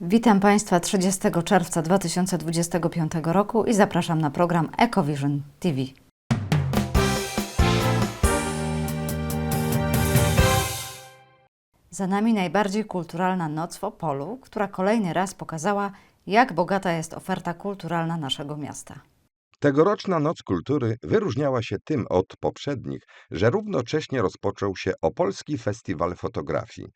Witam Państwa 30 czerwca 2025 roku i zapraszam na program EcoVision TV. Za nami najbardziej kulturalna noc w Opolu, która kolejny raz pokazała, jak bogata jest oferta kulturalna naszego miasta. Tegoroczna Noc Kultury wyróżniała się tym od poprzednich, że równocześnie rozpoczął się Opolski Festiwal Fotografii.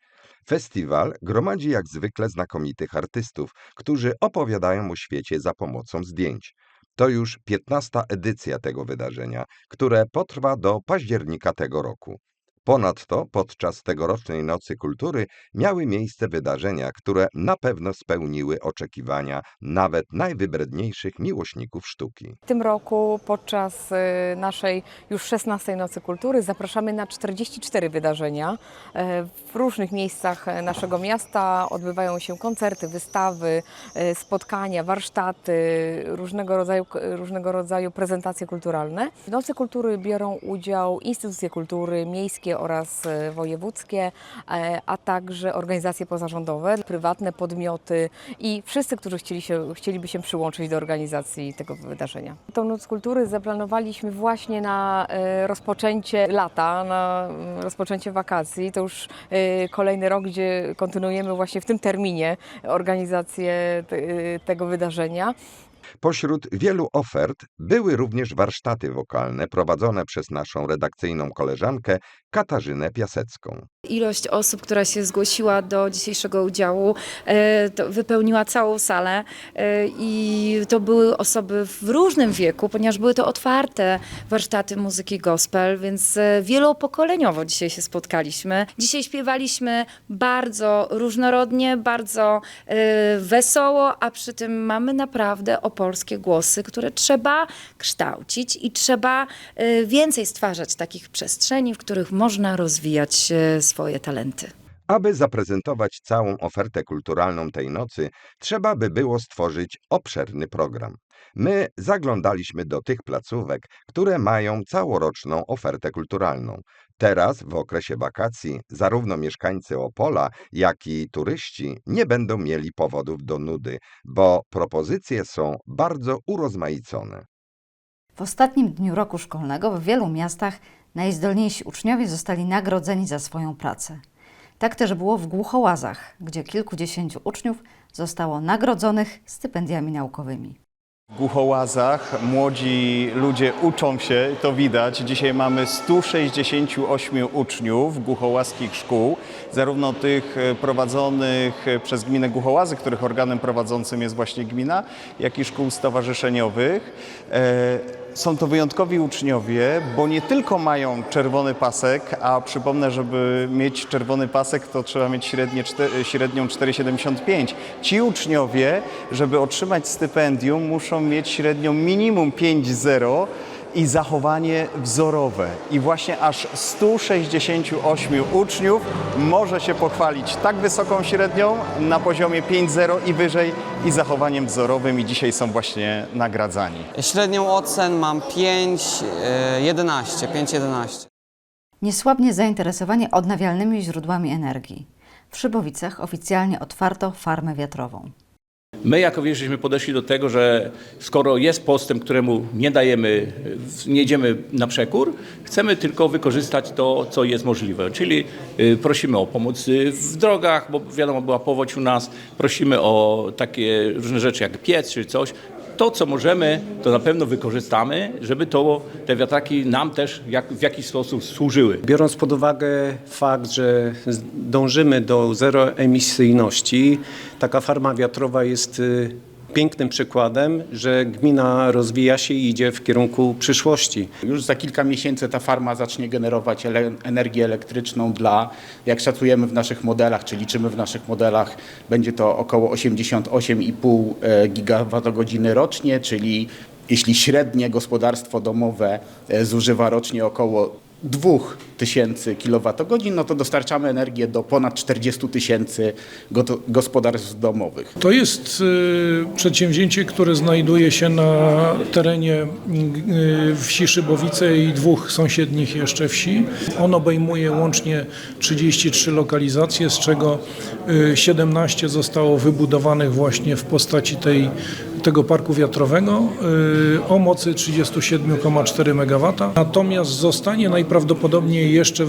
Festiwal gromadzi jak zwykle znakomitych artystów, którzy opowiadają o świecie za pomocą zdjęć. To już 15. edycja tego wydarzenia, które potrwa do października tego roku. Ponadto podczas tegorocznej Nocy Kultury miały miejsce wydarzenia, które na pewno spełniły oczekiwania nawet najwybredniejszych miłośników sztuki. W tym roku podczas y, naszej już 16 Nocy Kultury zapraszamy na 44 wydarzenia. E, W różnych miejscach e, naszego miasta odbywają się koncerty, wystawy, e, spotkania, warsztaty, różnego rodzaju, różnego rodzaju prezentacje kulturalne. W Nocy Kultury biorą udział instytucje kultury miejskie oraz e, wojewódzkie, e, a także organizacje pozarządowe, prywatne podmioty i wszyscy, którzy chcieli się, chcieliby się przyłączyć do organizacji tego wydarzenia. Tą Noc Kultury zaplanowaliśmy właśnie na e, rozpoczęcie lata, na mm, rozpoczęcie wakacji. To już kolejny rok, gdzie kontynuujemy właśnie w tym terminie organizację te, tego wydarzenia. Pośród wielu ofert były również warsztaty wokalne prowadzone przez naszą redakcyjną koleżankę Katarzynę Piasecką. Ilość osób, która się zgłosiła do dzisiejszego udziału, e, to wypełniła całą salę e, i to były osoby w różnym wieku, ponieważ były to otwarte warsztaty muzyki gospel, więc e, wielopokoleniowo dzisiaj się spotkaliśmy. Dzisiaj śpiewaliśmy bardzo różnorodnie, bardzo wesoło, a przy tym mamy naprawdę opolskie głosy, które trzeba kształcić i trzeba więcej stwarzać takich przestrzeni, w których można rozwijać e, swoje talenty. Aby zaprezentować całą ofertę kulturalną tej nocy, trzeba by było stworzyć obszerny program. My zaglądaliśmy do tych placówek, które mają całoroczną ofertę kulturalną. Teraz, w okresie wakacji, zarówno mieszkańcy Opola, jak i turyści nie będą mieli powodów do nudy, bo propozycje są bardzo urozmaicone. W ostatnim dniu roku szkolnego w wielu miastach najzdolniejsi uczniowie zostali nagrodzeni za swoją pracę. Tak też było w Głuchołazach, gdzie kilkudziesięciu uczniów zostało nagrodzonych stypendiami naukowymi. W Głuchołazach młodzi ludzie uczą się, to widać. Dzisiaj mamy 168 uczniów głuchołaskich szkół, zarówno tych e, prowadzonych e, przez gminę Głuchołazy, których organem prowadzącym jest właśnie gmina, jak i szkół stowarzyszeniowych. E, Są to wyjątkowi uczniowie, bo nie tylko mają czerwony pasek, a przypomnę, żeby mieć czerwony pasek, to trzeba mieć średnie, średnią 4,75. Ci uczniowie, żeby otrzymać stypendium, muszą mieć średnią minimum 5,0 i zachowanie wzorowe. I właśnie aż 168 uczniów może się pochwalić tak wysoką średnią na poziomie 5,0 i wyżej i zachowaniem wzorowym i dzisiaj są właśnie nagradzani. Średnią ocen mam 5, e, 11, 5,11. Niesłabnie zainteresowanie odnawialnymi źródłami energii. W Szybowicach oficjalnie otwarto farmę wiatrową. My jako wieś podeszli do tego, że skoro jest postęp, któremu nie dajemy, nie idziemy na przekór, chcemy tylko wykorzystać to, co jest możliwe. Czyli y, prosimy o pomoc y, w drogach, bo wiadomo, była powódź u nas, prosimy o takie różne rzeczy jak piec czy coś. To, co możemy, to na pewno wykorzystamy, żeby to, te wiatraki nam też jak, w jakiś sposób służyły. Biorąc pod uwagę fakt, że dążymy do zeroemisyjności, taka farma wiatrowa jest y, pięknym przykładem, że gmina rozwija się i idzie w kierunku przyszłości. Już za kilka miesięcy ta farma zacznie generować ele energię elektryczną dla, jak szacujemy w naszych modelach, czy liczymy w naszych modelach, będzie to około 88,5 e, gigawattogodziny rocznie, czyli jeśli średnie gospodarstwo domowe e, zużywa rocznie około 2000 kWh, no to dostarczamy energię do ponad 40 tysięcy gospodarstw domowych. To jest y, przedsięwzięcie, które znajduje się na terenie y, wsi Szybowice i dwóch sąsiednich jeszcze wsi. On obejmuje łącznie 33 lokalizacje, z czego y, 17 zostało wybudowanych właśnie w postaci tej, tego parku wiatrowego y, o mocy 37,4 MW. Natomiast zostanie najprawdopodobniej jeszcze y,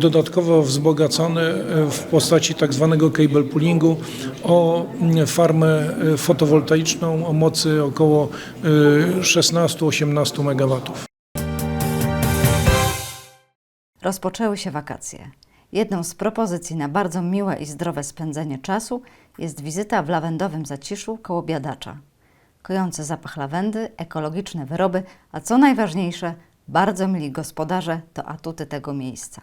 dodatkowo wzbogacone y, w postaci tak zwanego cable poolingu o mm, farmę fotowoltaiczną o mocy około y, 16-18 MW. Rozpoczęły się wakacje. Jedną z propozycji na bardzo miłe i zdrowe spędzenie czasu jest wizyta w lawendowym zaciszu koło biadacza. Kojący zapach lawendy, ekologiczne wyroby, a co najważniejsze, bardzo mili gospodarze to atuty tego miejsca.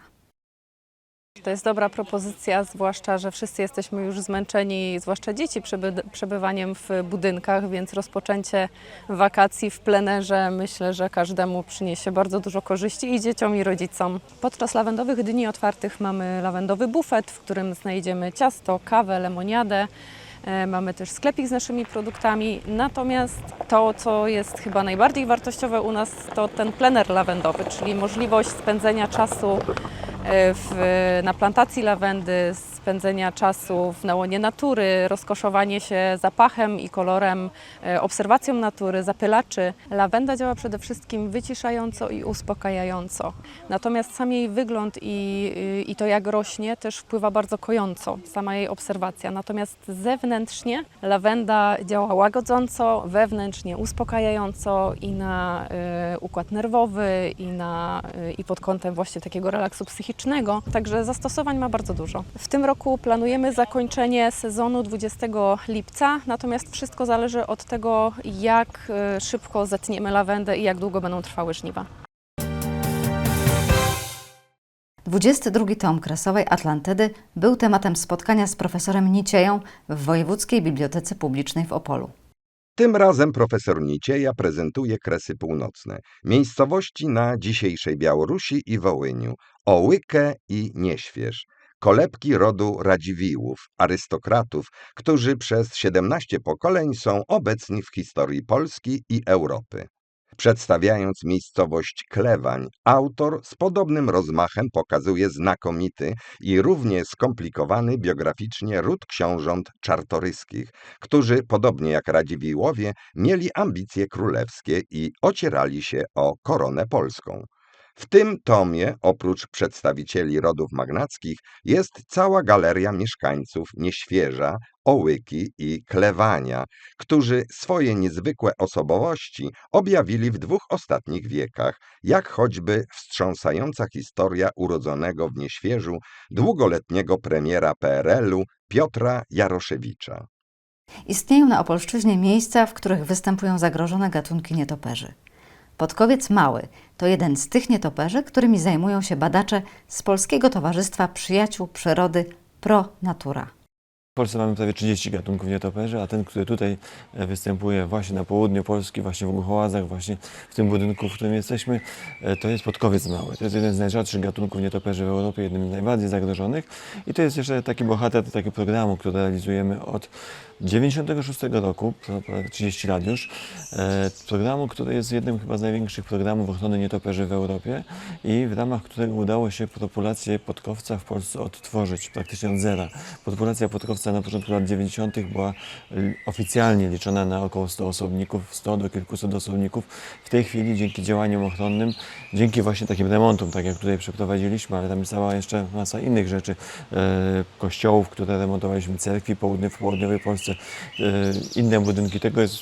To jest dobra propozycja, zwłaszcza, że wszyscy jesteśmy już zmęczeni, zwłaszcza dzieci, przeby- przebywaniem w budynkach, więc rozpoczęcie wakacji w plenerze myślę, że każdemu przyniesie bardzo dużo korzyści i dzieciom, i rodzicom. Podczas lawendowych dni otwartych mamy lawendowy bufet, w którym znajdziemy ciasto, kawę, lemoniadę. E, Mamy też sklepik z naszymi produktami, natomiast to, co jest chyba najbardziej wartościowe u nas, to ten plener lawendowy, czyli możliwość spędzenia czasu w, na plantacji lawendy, spędzenia czasu w nałonie natury, rozkoszowanie się zapachem i kolorem, e, obserwacją natury, zapylaczy. Lawenda działa przede wszystkim wyciszająco i uspokajająco. Natomiast sam jej wygląd i, i to jak rośnie też wpływa bardzo kojąco, sama jej obserwacja. Natomiast zewnętrznie lawenda działa łagodząco, wewnętrznie uspokajająco i na y, układ nerwowy i, na, y, i pod kątem właśnie takiego relaksu psychicznego. Także zastosowań ma bardzo dużo. W tym roku planujemy zakończenie sezonu 20 lipca, natomiast wszystko zależy od tego, jak y, szybko zetniemy lawendę i jak długo będą trwały żniwa. 22 tom Kresowej Atlantydy był tematem spotkania z profesorem Nicieją w Wojewódzkiej Bibliotece Publicznej w Opolu. Tym razem profesor Nicieja prezentuje Kresy Północne, miejscowości na dzisiejszej Białorusi i Wołyniu, Ołykę i Nieśwież, kolebki rodu Radziwiłłów, arystokratów, którzy przez 17 pokoleń są obecni w historii Polski i Europy. Przedstawiając miejscowość Klewań, autor z podobnym rozmachem pokazuje znakomity i równie skomplikowany biograficznie ród książąt czartoryskich, którzy, podobnie jak Radziwiłłowie, mieli ambicje królewskie i ocierali się o koronę polską. W tym tomie, oprócz przedstawicieli rodów magnackich, jest cała galeria mieszkańców Nieświeża, Ołyki i Klewania, którzy swoje niezwykłe osobowości objawili w dwóch ostatnich wiekach, jak choćby wstrząsająca historia urodzonego w Nieświeżu długoletniego premiera PRL-u Piotra Jaroszewicza. Istnieją na Opolszczyźnie miejsca, w których występują zagrożone gatunki nietoperzy. Podkowiec Mały to jeden z tych nietoperzy, którymi zajmują się badacze z Polskiego Towarzystwa Przyjaciół Przyrody Pro Natura. W Polsce mamy prawie 30 gatunków nietoperzy, a ten, który tutaj e, występuje właśnie na południu Polski, właśnie w Głuchołazach, właśnie w tym budynku, w którym jesteśmy, e, to jest podkowiec mały. To jest jeden z najrzadszych gatunków nietoperzy w Europie, jednym z najbardziej zagrożonych. I to jest jeszcze taki bohater takiego programu, który realizujemy od 96 roku, to prawie 30 lat już, e, programu, który jest jednym chyba z największych programów ochrony nietoperzy w Europie i w ramach którego udało się populację podkowca w Polsce odtworzyć praktycznie od zera. Populacja podkowca na początku lat 90. była y, oficjalnie liczona na około 100 osobników, 100 do kilkuset osobników. W tej chwili dzięki działaniom ochronnym, dzięki właśnie takim remontom, tak jak tutaj przeprowadziliśmy, ale tam jest cała jeszcze masa innych rzeczy, e, kościołów, które remontowaliśmy, cerkwi południe, w południowej Polsce, e, inne budynki, tego jest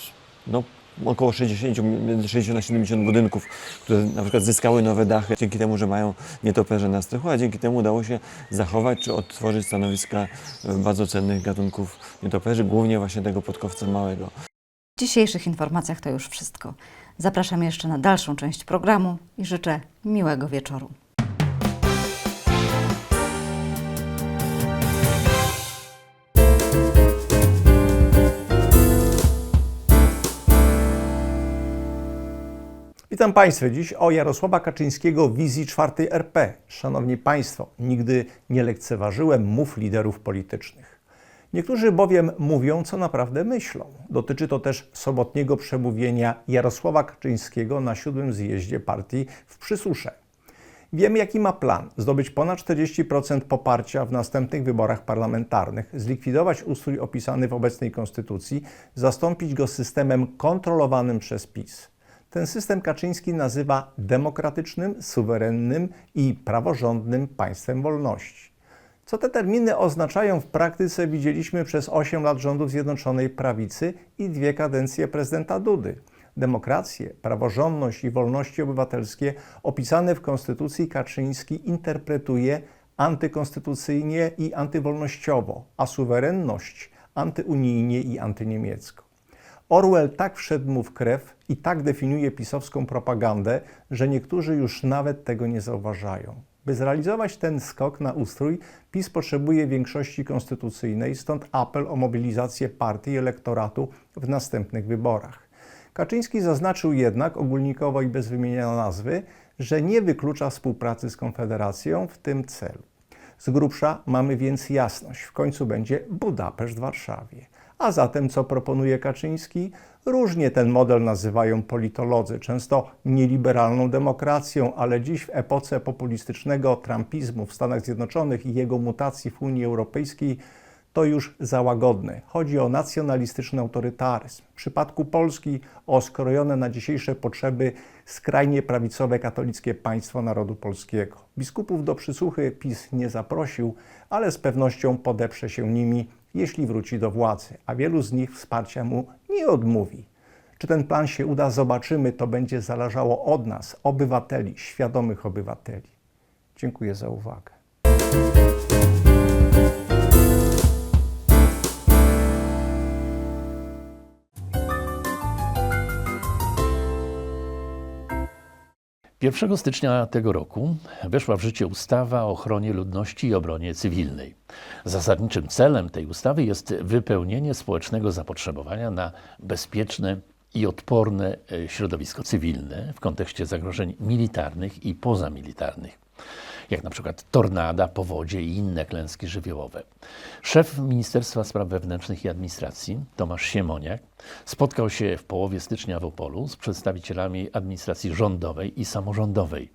no, około 60, między 60 a 70 budynków, które na przykład zyskały nowe dachy dzięki temu, że mają nietoperze na strychu, a dzięki temu udało się zachować czy odtworzyć stanowiska e, bardzo cennych gatunków nietoperzy, głównie właśnie tego podkowca małego. W dzisiejszych informacjach to już wszystko. Zapraszam jeszcze na dalszą część programu i życzę miłego wieczoru. Witam Państwa dziś o Jarosława Kaczyńskiego wizji czwartej RP. Szanowni Państwo, nigdy nie lekceważyłem mów liderów politycznych. Niektórzy bowiem mówią, co naprawdę myślą. Dotyczy to też sobotniego przemówienia Jarosława Kaczyńskiego na siódmym zjeździe partii w Przysusze. Wiemy, jaki ma plan: zdobyć ponad 40% poparcia w następnych wyborach parlamentarnych, zlikwidować ustrój opisany w obecnej konstytucji, zastąpić go systemem kontrolowanym przez PiS. Ten system Kaczyński nazywa demokratycznym, suwerennym i praworządnym państwem wolności. Co te terminy oznaczają w praktyce, widzieliśmy przez 8 lat rządów Zjednoczonej Prawicy i dwie kadencje prezydenta Dudy. Demokrację, praworządność i wolności obywatelskie opisane w Konstytucji Kaczyński interpretuje antykonstytucyjnie i antywolnościowo, a suwerenność antyunijnie i antyniemiecko. Orwell tak wszedł mu w krew i tak definiuje pisowską propagandę, że niektórzy już nawet tego nie zauważają. By zrealizować ten skok na ustrój, PiS potrzebuje większości konstytucyjnej, stąd apel o mobilizację partii i elektoratu w następnych wyborach. Kaczyński zaznaczył jednak, ogólnikowo i bez wymieniania nazwy, że nie wyklucza współpracy z Konfederacją w tym celu. Z grubsza mamy więc jasność, w końcu będzie Budapeszt w Warszawie. A zatem co proponuje Kaczyński? Różnie ten model nazywają politolodzy, często nieliberalną demokracją, ale dziś w epoce populistycznego trumpizmu w Stanach Zjednoczonych i jego mutacji w Unii Europejskiej to już za łagodne. Chodzi o nacjonalistyczny autorytaryzm. W przypadku Polski o skrojone na dzisiejsze potrzeby skrajnie prawicowe katolickie państwo narodu polskiego. Biskupów do przysłuchy PiS nie zaprosił, ale z pewnością podeprze się nimi, jeśli wróci do władzy, a wielu z nich wsparcia mu nie odmówi. Czy ten plan się uda, zobaczymy. To będzie zależało od nas, obywateli, świadomych obywateli. Dziękuję za uwagę. Pierwszego stycznia tego roku weszła w życie ustawa o ochronie ludności i obronie cywilnej. Zasadniczym celem tej ustawy jest wypełnienie społecznego zapotrzebowania na bezpieczne i odporne e, środowisko cywilne w kontekście zagrożeń militarnych i pozamilitarnych, jak na przykład tornada, powodzie i inne klęski żywiołowe. Szef Ministerstwa Spraw Wewnętrznych i Administracji, Tomasz Siemoniak, spotkał się w połowie stycznia w Opolu z przedstawicielami administracji rządowej i samorządowej.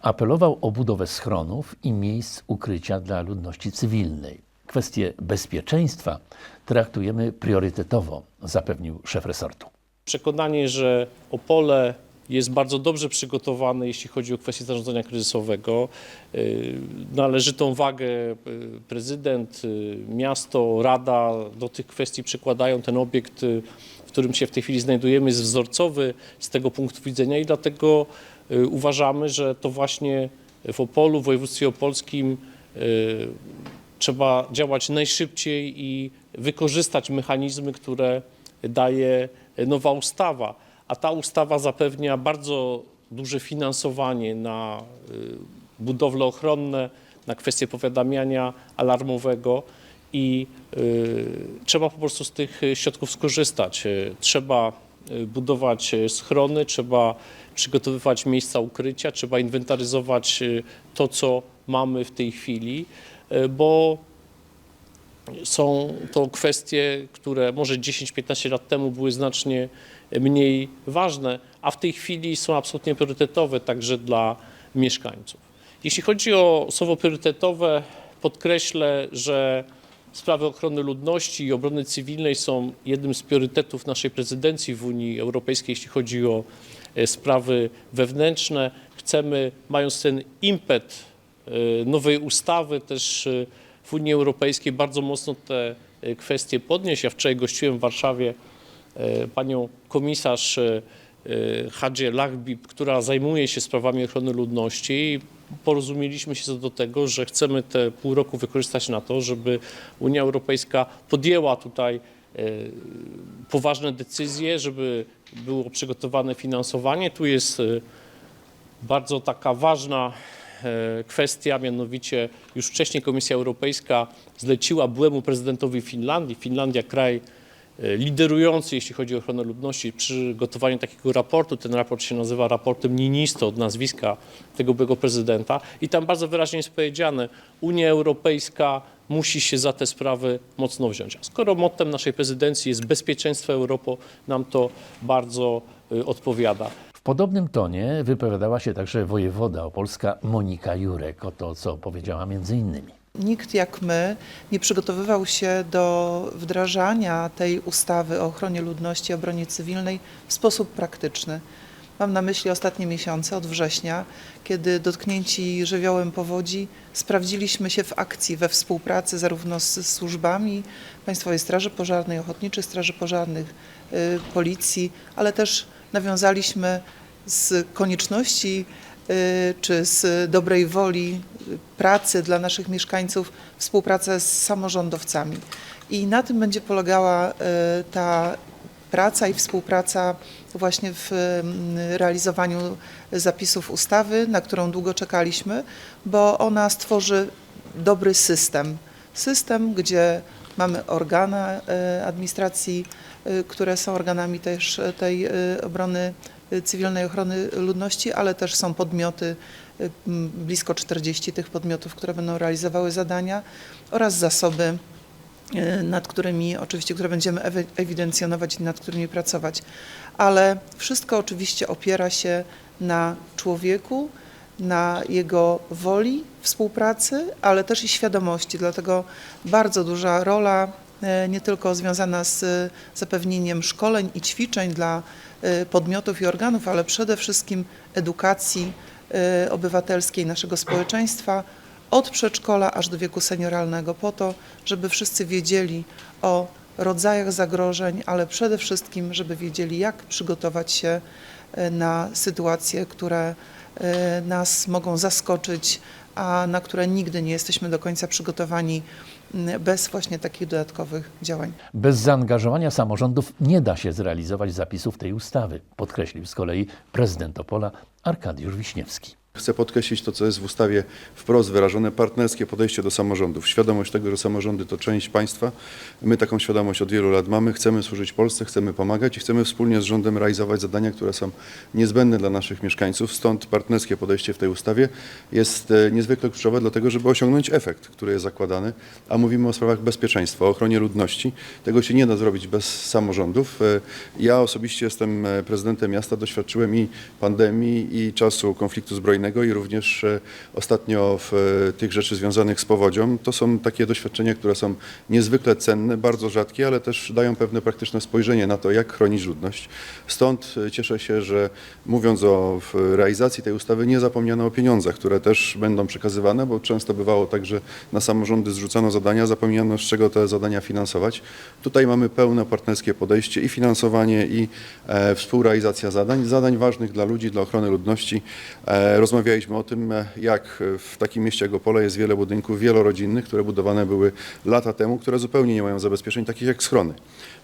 Apelował o budowę schronów i miejsc ukrycia dla ludności cywilnej. Kwestie bezpieczeństwa traktujemy priorytetowo, zapewnił szef resortu. Przekonanie, że Opole jest bardzo dobrze przygotowane, jeśli chodzi o kwestie zarządzania kryzysowego. Yy, Należytą wagę yy, prezydent, yy, miasto, rada do tych kwestii przykładają. Ten obiekt, w którym się w tej chwili znajdujemy, jest wzorcowy z tego punktu widzenia i dlatego uważamy, że to właśnie w Opolu, w województwie opolskim trzeba działać najszybciej i wykorzystać mechanizmy, które daje nowa ustawa, a ta ustawa zapewnia bardzo duże finansowanie na y, budowle ochronne, na kwestie powiadamiania alarmowego i y, trzeba po prostu z tych środków skorzystać. Y, Trzeba budować schrony, trzeba przygotowywać miejsca ukrycia, trzeba inwentaryzować to, co mamy w tej chwili, bo są to kwestie, które może 10-15 lat temu były znacznie mniej ważne, a w tej chwili są absolutnie priorytetowe także dla mieszkańców. Jeśli chodzi o słowo priorytetowe, podkreślę, że sprawy ochrony ludności i obrony cywilnej są jednym z priorytetów naszej prezydencji w Unii Europejskiej, jeśli chodzi o e, sprawy wewnętrzne. Chcemy, mając ten impet e, nowej ustawy, też e, w Unii Europejskiej bardzo mocno te kwestie podnieść. Ja wczoraj gościłem w Warszawie panią komisarz e, e, Hadzie Lachbib, która zajmuje się sprawami ochrony ludności porozumieliśmy się co do tego, że chcemy te pół roku wykorzystać na to, żeby Unia Europejska podjęła tutaj e, poważne decyzje, żeby było przygotowane finansowanie. Tu jest e, bardzo taka ważna e, kwestia, mianowicie już wcześniej Komisja Europejska zleciła byłemu prezydentowi Finlandii, Finlandia kraj e, liderujący, jeśli chodzi o ochronę ludności, przy przygotowaniu takiego raportu. Ten raport się nazywa raportem Ninisto od nazwiska tego byłego prezydenta i tam bardzo wyraźnie jest powiedziane, Unia Europejska musi się za te sprawy mocno wziąć. A skoro mottem naszej prezydencji jest bezpieczeństwo Europy, nam to bardzo y, odpowiada. W podobnym tonie wypowiadała się także wojewoda opolska Monika Jurek o to, co powiedziała między innymi. Nikt jak my nie przygotowywał się do wdrażania tej ustawy o ochronie ludności i obronie cywilnej w sposób praktyczny. Mam na myśli ostatnie miesiące od września, kiedy dotknięci żywiołem powodzi sprawdziliśmy się w akcji we współpracy zarówno z służbami Państwowej Straży Pożarnej, Ochotniczych Straży Pożarnych, y, Policji, ale też nawiązaliśmy z konieczności czy z dobrej woli y, pracy dla naszych mieszkańców współpracę z samorządowcami. I na tym będzie polegała y, ta praca i współpraca właśnie w mm, realizowaniu zapisów ustawy, na którą długo czekaliśmy, bo ona stworzy dobry system. System, gdzie mamy organy administracji, e, które są organami też tej obrony cywilnej ochrony ludności, ale też są podmioty, e, m, blisko 40 tych podmiotów, które będą realizowały zadania oraz zasoby e, nad którymi oczywiście, które będziemy ewi- ewidencjonować i nad którymi pracować. Ale wszystko oczywiście opiera się na człowieku, na jego woli współpracy, ale też i świadomości. Dlatego bardzo duża rola, e, nie tylko związana z zapewnieniem szkoleń i ćwiczeń dla podmiotów i organów, ale przede wszystkim edukacji e, obywatelskiej naszego społeczeństwa, od przedszkola aż do wieku senioralnego, po to, żeby wszyscy wiedzieli o rodzajach zagrożeń, ale przede wszystkim, żeby wiedzieli, jak przygotować się e, na sytuacje, które nas mogą zaskoczyć, a na które nigdy nie jesteśmy do końca przygotowani bez właśnie takich dodatkowych działań. Bez zaangażowania samorządów nie da się zrealizować zapisów tej ustawy, podkreślił z kolei prezydent Opola Arkadiusz Wiśniewski. Chcę podkreślić to, co jest w ustawie wprost wyrażone, partnerskie podejście do samorządów. Świadomość tego, że samorządy to część państwa. My taką świadomość od wielu lat mamy. Chcemy służyć Polsce, chcemy pomagać i chcemy wspólnie z rządem realizować zadania, które są niezbędne dla naszych mieszkańców. Stąd partnerskie podejście w tej ustawie jest e, niezwykle kluczowe, dlatego żeby osiągnąć efekt, który jest zakładany. A mówimy o sprawach bezpieczeństwa, o ochronie ludności. Tego się nie da zrobić bez samorządów. E, Ja osobiście jestem e, prezydentem miasta, doświadczyłem i pandemii, i czasu konfliktu zbrojnego, i również e, ostatnio w e, tych rzeczy związanych z powodzią. To są takie doświadczenia, które są niezwykle cenne, bardzo rzadkie, ale też dają pewne praktyczne spojrzenie na to, jak chronić ludność. Stąd e, cieszę się, że mówiąc o realizacji tej ustawy nie zapomniano o pieniądzach, które też będą przekazywane, bo często bywało tak, że na samorządy zrzucano zadania, zapomniano z czego te zadania finansować. Tutaj mamy pełne partnerskie podejście i finansowanie i e, współrealizacja zadań, zadań ważnych dla ludzi, dla ochrony ludności. E, rozmawialiśmy o tym, e, jak w takim mieście jak Opole jest wiele budynków wielorodzinnych, które budowane były lata temu, które zupełnie nie mają zabezpieczeń, takich jak schrony.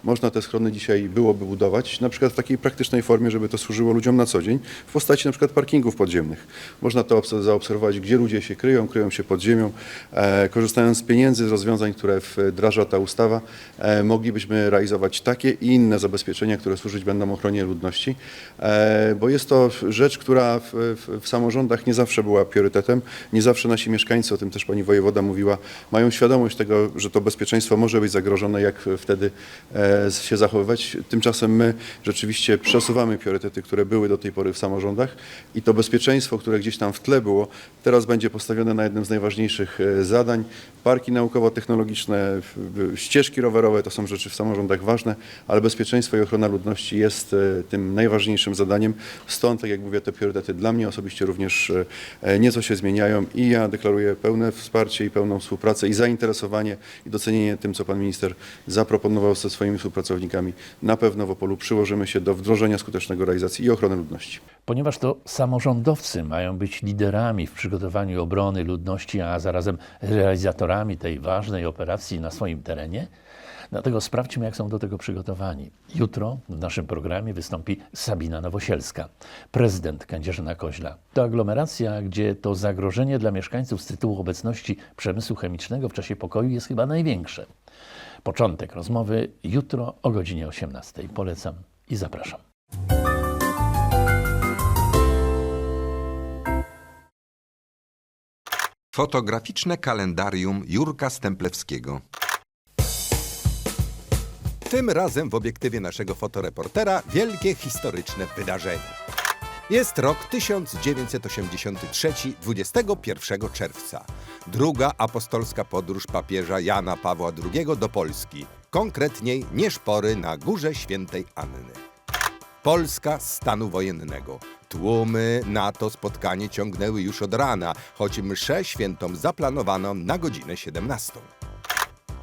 Można te schrony dzisiaj byłoby budować, na przykład w takiej praktycznej formie, żeby to służyło ludziom na co dzień, w postaci na przykład parkingów podziemnych. Można to obs- zaobserwować, gdzie ludzie się kryją, kryją się pod ziemią, e, korzystając z pieniędzy, z rozwiązań, które wdraża ta ustawa, e, moglibyśmy realizować takie i inne zabezpieczenia, które służyć będą ochronie ludności, e, bo jest to rzecz, która w, w, w samorządach nie zawsze była priorytetem, nie zawsze nasi mieszkańcy, o tym też pani wojewoda mówiła, mają świadomość tego, że to bezpieczeństwo może być zagrożone, jak wtedy e, się zachowywać. Tymczasem my rzeczywiście przesuwamy priorytety, które były do tej pory w samorządach i to bezpieczeństwo, które gdzieś tam w tle było, teraz będzie postawione na jednym z najważniejszych e, zadań. Parki naukowo-technologiczne, ścieżki rowerowe to są rzeczy w samorządach ważne, ale bezpieczeństwo i ochrona ludności jest e, tym najważniejszym zadaniem. Stąd, tak jak mówię, te priorytety dla mnie osobiście również e, nieco się zmieniają i ja deklaruję pełne wsparcie i pełną współpracę i zainteresowanie i docenienie tym, co pan minister zaproponował ze swoimi współpracownikami. Na pewno w Opolu przyłożymy się do wdrożenia skutecznego realizacji i ochrony ludności. Ponieważ to samorządowcy mają być liderami w przygotowaniu obrony ludności, a zarazem realizatorami tej ważnej operacji na swoim terenie, Dlatego sprawdźmy, jak są do tego przygotowani. Jutro w naszym programie wystąpi Sabina Nowosielska, prezydent Kędzierzyna Koźla. To aglomeracja, gdzie to zagrożenie dla mieszkańców z tytułu obecności przemysłu chemicznego w czasie pokoju jest chyba największe. Początek rozmowy jutro o godzinie 18. Polecam i zapraszam. Fotograficzne kalendarium Jurka Stemplewskiego. Tym razem w obiektywie naszego fotoreportera wielkie historyczne wydarzenie. Jest rok 1983, 21 czerwca. Druga apostolska podróż papieża Jana Pawła II do Polski, konkretniej Nieszpory na Górze Świętej Anny. Polska stanu wojennego. Tłumy na to spotkanie ciągnęły już od rana, choć mszę świętą zaplanowano na godzinę 17.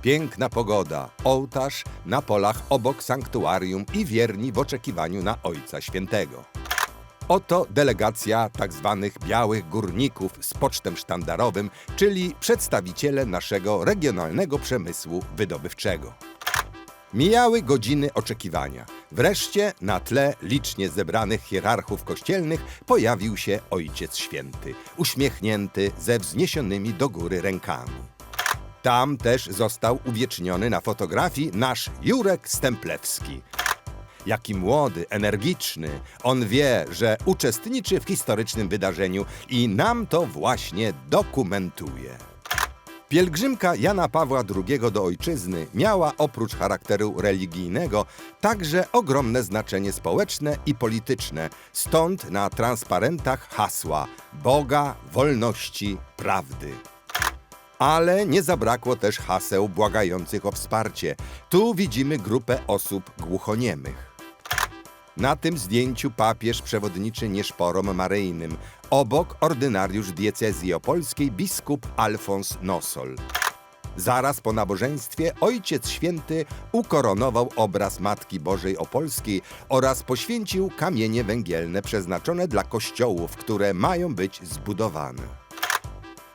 Piękna pogoda, ołtarz na polach obok sanktuarium i wierni w oczekiwaniu na Ojca Świętego. Oto delegacja tzw. białych górników z pocztem sztandarowym, czyli przedstawiciele naszego regionalnego przemysłu wydobywczego. Mijały godziny oczekiwania. Wreszcie na tle licznie zebranych hierarchów kościelnych pojawił się Ojciec Święty, uśmiechnięty ze wzniesionymi do góry rękami. Tam też został uwieczniony na fotografii nasz Jurek Stemplewski. Jaki młody, energiczny, on wie, że uczestniczy w historycznym wydarzeniu i nam to właśnie dokumentuje. Pielgrzymka Jana Pawła II do ojczyzny miała oprócz charakteru religijnego także ogromne znaczenie społeczne i polityczne, stąd na transparentach hasła Boga, wolności, prawdy. Ale nie zabrakło też haseł błagających o wsparcie. Tu widzimy grupę osób głuchoniemych. Na tym zdjęciu papież przewodniczy nieszporom maryjnym. Obok ordynariusz diecezji opolskiej biskup Alfons Nosol. Zaraz po nabożeństwie Ojciec Święty ukoronował obraz Matki Bożej Opolskiej oraz poświęcił kamienie węgielne przeznaczone dla kościołów, które mają być zbudowane.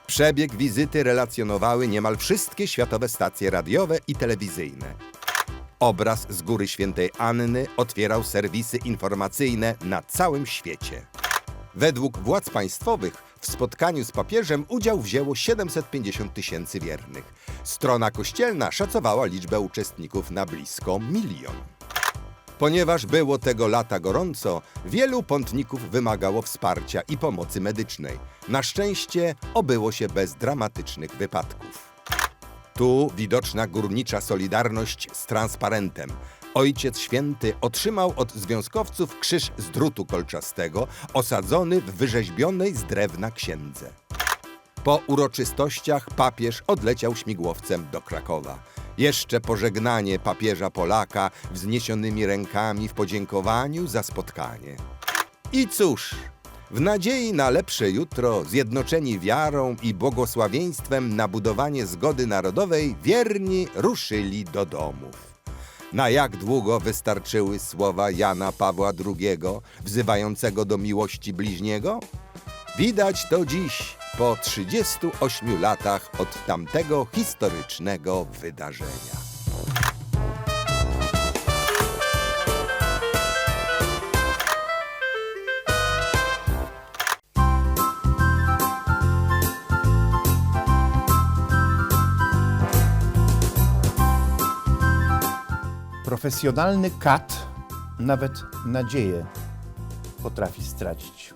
Przebieg wizyty relacjonowały niemal wszystkie światowe stacje radiowe i telewizyjne. Obraz z Góry Świętej Anny otwierał serwisy informacyjne na całym świecie. Według władz państwowych w spotkaniu z papieżem udział wzięło 750 tysięcy wiernych. Strona kościelna szacowała liczbę uczestników na blisko milion. Ponieważ było tego lata gorąco, wielu pątników wymagało wsparcia i pomocy medycznej. Na szczęście obyło się bez dramatycznych wypadków. Tu widoczna górnicza solidarność z transparentem. Ojciec Święty otrzymał od związkowców krzyż z drutu kolczastego, osadzony w wyrzeźbionej z drewna księdze. Po uroczystościach papież odleciał śmigłowcem do Krakowa. Jeszcze pożegnanie papieża Polaka wzniesionymi rękami w podziękowaniu za spotkanie. I cóż, w nadziei na lepsze jutro, zjednoczeni wiarą i błogosławieństwem na budowanie zgody narodowej, wierni ruszyli do domów. Na jak długo wystarczyły słowa Jana Pawła II, wzywającego do miłości bliźniego? Widać to dziś, po 38 latach od tamtego historycznego wydarzenia. Profesjonalny kat nawet nadzieję potrafi stracić.